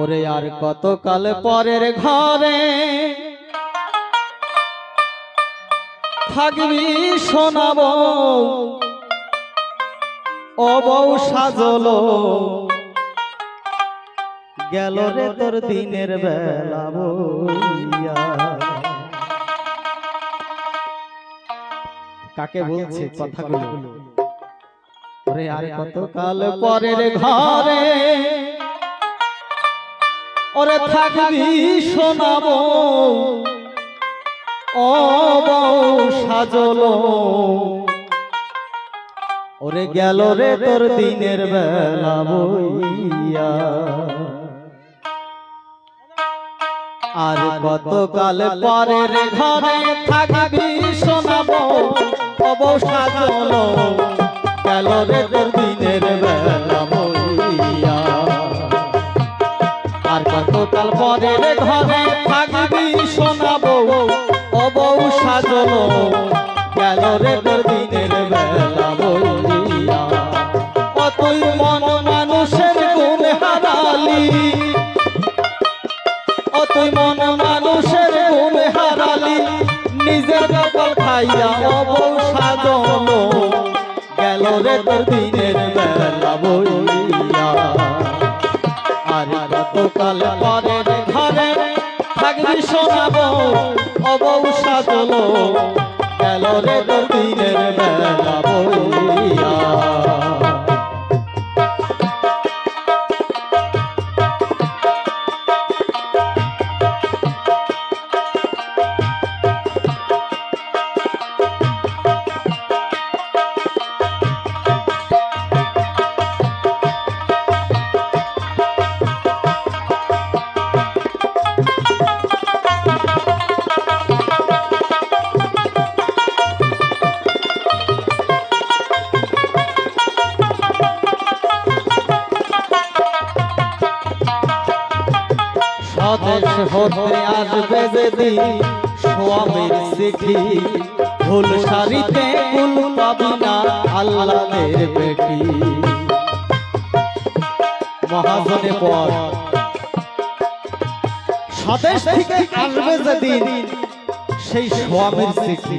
ওরে আর কতকাল পরের ঘরে থাকবি শোনাবো। ও বউ সাজলো। গেল রে তোর দিনের বেলা বইয়া। কাকে বলছে কথাগুলো? ওরে আর কত কাল পরের ঘরে ওরে থাকবি শোনাবো। বউ সাজলো। ওরে গেল রে তোর দিনের বেলা বইয়া। আর কত কাল পরের ঘরে থাকবি শোনাবো। বউ সাজলো। গেল রে তোর দিনের বেলা কতকাল পরের ঘরে থাকবি শোনাবো। ও বউ সাজলো গেল রে তোর দিনের বেলা বইয়া কতই মন মানুষের গুণ হারালি। ও তুই মন মানুষের গুণ হারালি। নিজের কপাল খাইয়া ও বউ সাজলো গেল রে তোর দিনের আর কতকাল পরের ঘরে থাকবি শোনাব অবৌ সাজল গেল রে দিনের বেলা বইয়া। স্বদেশ হতে আসবে যেদিন স্বামীর চিঠি ফুল সারিতে ফুল পাবি না আল্লাহের বেটি। মহাজনে পর। স্বদেশ থেকে আসবে সেই স্বামীর চিঠি।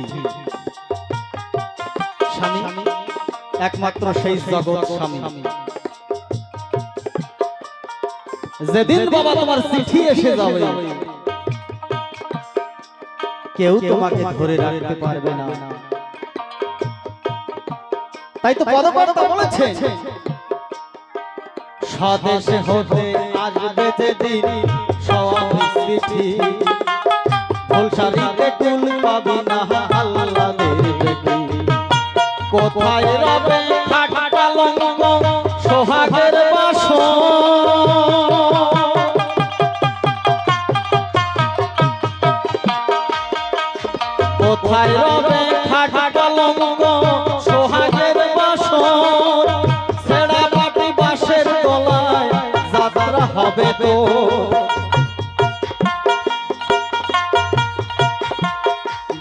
স্বামী, একমাত্র সেই জগৎ স্বামী। যেদিন বাবা তোমার চিঠি এসে যাবে কেউ তোমাকে ধরে রাখতে পারবে না। তাই তো পদকর্তা বলেছেন। স্বদেশে হতে আসবে যেদিন স্বামী চিঠি। ফুলসারিতে কুল পাবি না আল্লাদের বেটি কোথায় রবে খাটা লঙ্গ লঙ্গ সোহাগের বাসন ছেড়া বাটি বাঁশের তলায় যাত্রা হবে তো।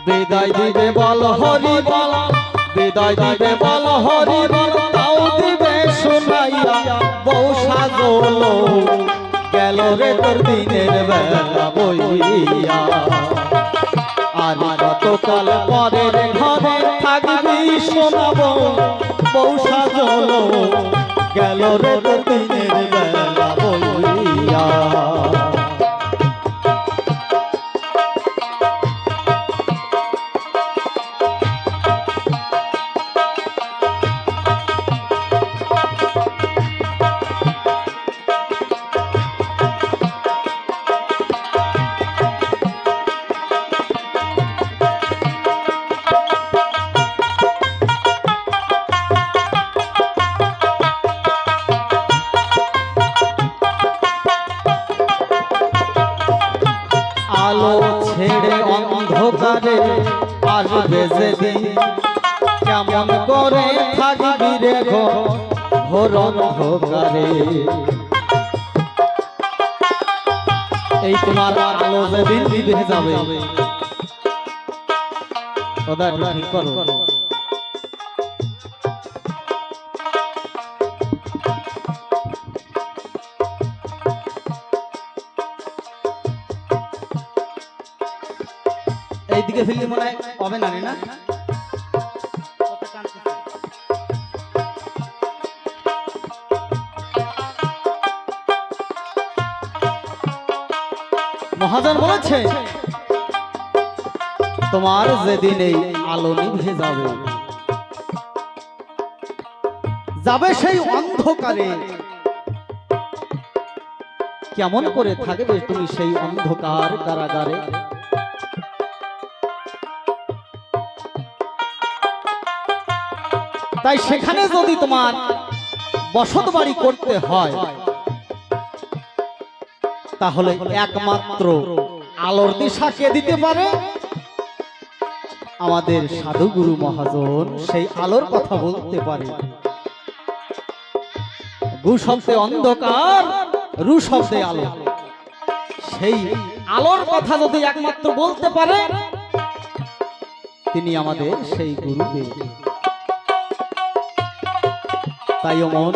বিদায় দিবে বল, হরি বল। বিদায় দিবে বল, হরি বল, তাও দিবে শোনাইয়া বউ সাজলো। গেল রে তোর দিনের বেলা বইয়া। আর কতকাল পরের ঘরে থাকবি শোনাব। বউ সাজল গেল রে দিনের বেলা বইয়া আলো ছেড়ে অন্ধকারে আসবে যেদিন কেমন করে থাকবি রে ঘোর অন্ধকারে। এই তোমার আলো যেদিন নিভে যাবে। একটু ঠিক করো। এইদিকে ফিরলে মনে হয়, হবে না রে না? মহাজন বলেছে, তোমার যেদিন এই আলো নিভে যাবে যাবে সেই অন্ধকারে। কেমন করে থাকবে তুমি সেই অন্ধকার কারাগারে? তাই সেখানে যদি তোমার বসত বাড়ি করতে হয়, তাহলে একমাত্র আলোর দিশা কে দিতে পারে? আমাদের সাধুগুরু মহাজন সেই আলোর কথা বলতে পারে। গু অন্ধকার, রু আলো। সেই আলোর কথা যদি একমাত্র বলতে পারে, তিনি আমাদের সেই গুরুদেব। তাই অমন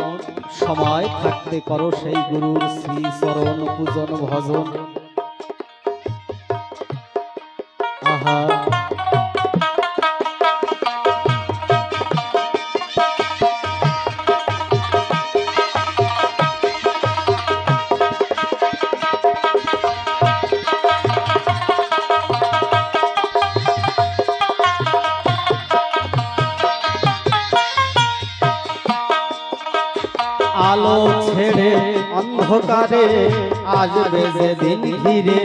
সময় থাকতে করো সেই গুরুর শ্রী চরণ পূজন ভজন। আহা অন্ধকারে আসবে যেদিন ঘিরে।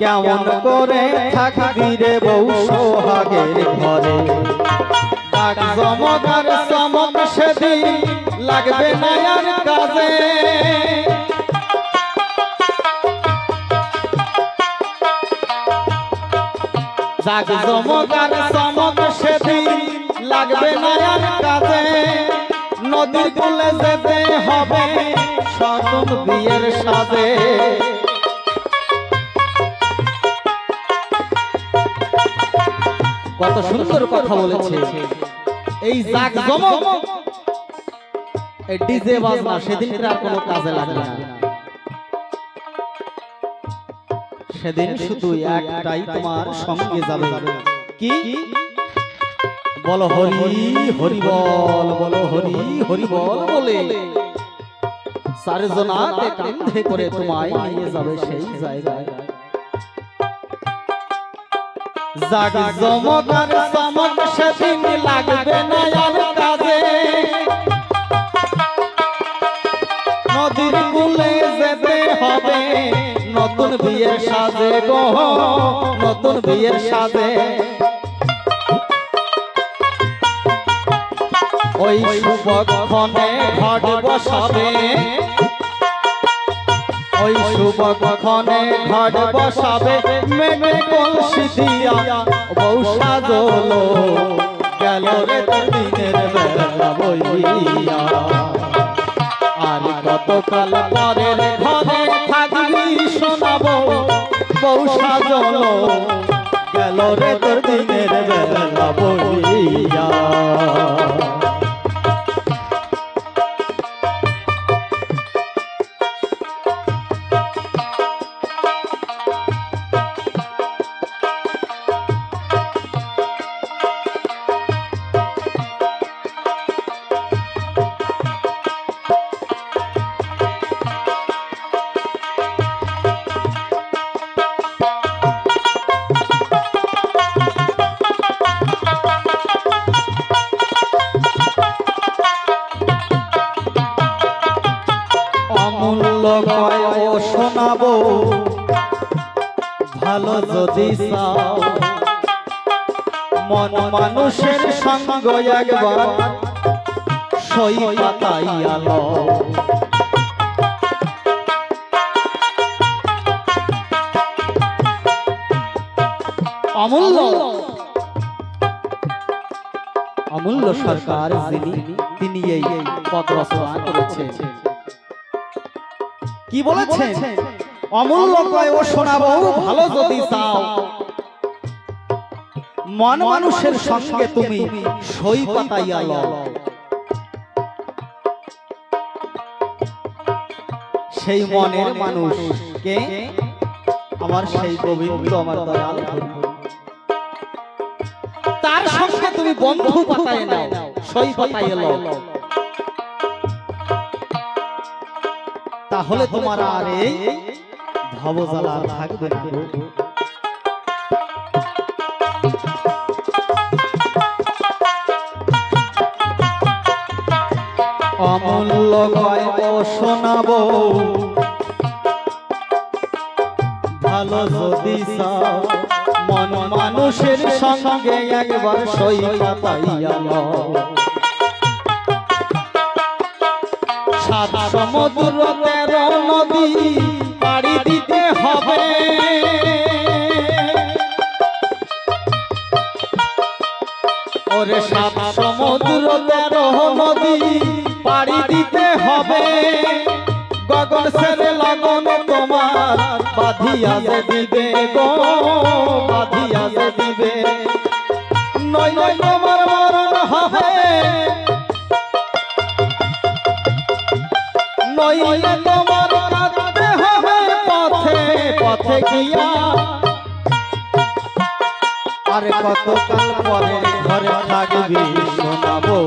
কেমন করে থাকবি রে বউ সোহাগের ঘরে? ডাক চমক সেদিন লাগবে না আর কাজে। জাগ জমকার চমক সেদিন লাগবে না আর কাজে। নদীর কুলে সুন্দর কথা বলেছে। এই জাগ জমক। এই ডিজে বাজনা সেদিন আর কোনো কাজে লাগবে না। সেদিন শুধু একটাই তোমার সঙ্গে যাবে। কি? বলো হরি হরি বল বলো হরি হরি বল বলে চারজনাতে কান্ধে করে তোমায় নিয়ে যাবে সেই জায়গায়। জাগ জমকার চমক সেদিন লাগবে না আর কাজে। নদীর কুলে যেতে হবে, নতুন বিয়ের সাজে গো, নতুন বিয়ের সাজে। ওই শুভক্ষণে ঘট বসাবে ওই শুভক্ষণে ঘট বসাবে মেঘে কলসি দিয়া। বউ সাজলো, গেল রে দিনের বেলা বইয়া। আর কতকাল পরের ঘরে থাকবি শোনাবো, বউ সাজলো, গেল রে তোর দিনের বেলা বইয়া। যদি মন মানুষের সঙ্গ একবার অমূল্য। অমূল্য সরকার যিনি, তিনি এই পদ রচনা করেছেন। কি বলেছেন? অমূল্য কয় ও শোনাবো ভালো যদি চাও। মন মানুষের সঙ্গে তুমি সই পাতাইয়া লও। সেই মনের মানুষ কে? আমার সেই গোবিন্দ আমার দয়াল তার সঙ্গে তুমি বন্ধু পাতায় নাও সই পাতায় লও। তাহলে তোমার আর এই ভবজ্বালা আর থাকবে না। অমূল্য গল্প শোনাবো ভালো যদি মন মানুষের সঙ্গে একবার সই পাতাইয়া লও। সাত সমুদ্র তেরো নদী ওরে সাত সমুদ্র তেরো নদী, পাড়ি দিতে হবে। গগন সেরে লগন তোমার, বাঁধিয়া দিবে গো, বাঁধিয়া দিবে। নয় নয় তোমার মরণ হবে। নইলে তোমার কাঁদতে হবে। পথে পথে গিয়া আরে কতকাল পরে ঘরে থাকবি শোনাবো।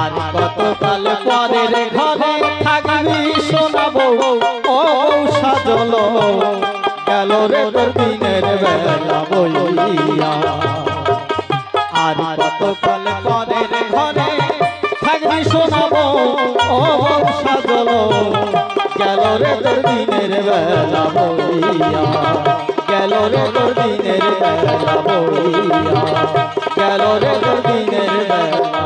আর কতকাল পরে ঘরে থাকবি শোনাবো। ও সাজল গেল রে তোর দিনের বেলা বইয়া। আর কতকাল পরে ঘরে থাকবি শোনাবো। ও সাজল গেল রে তোর দিনের বেলা বইয়া। গেল রে তোর দিনের বেলা বইয়া গেল রে তোর দিনের বেলা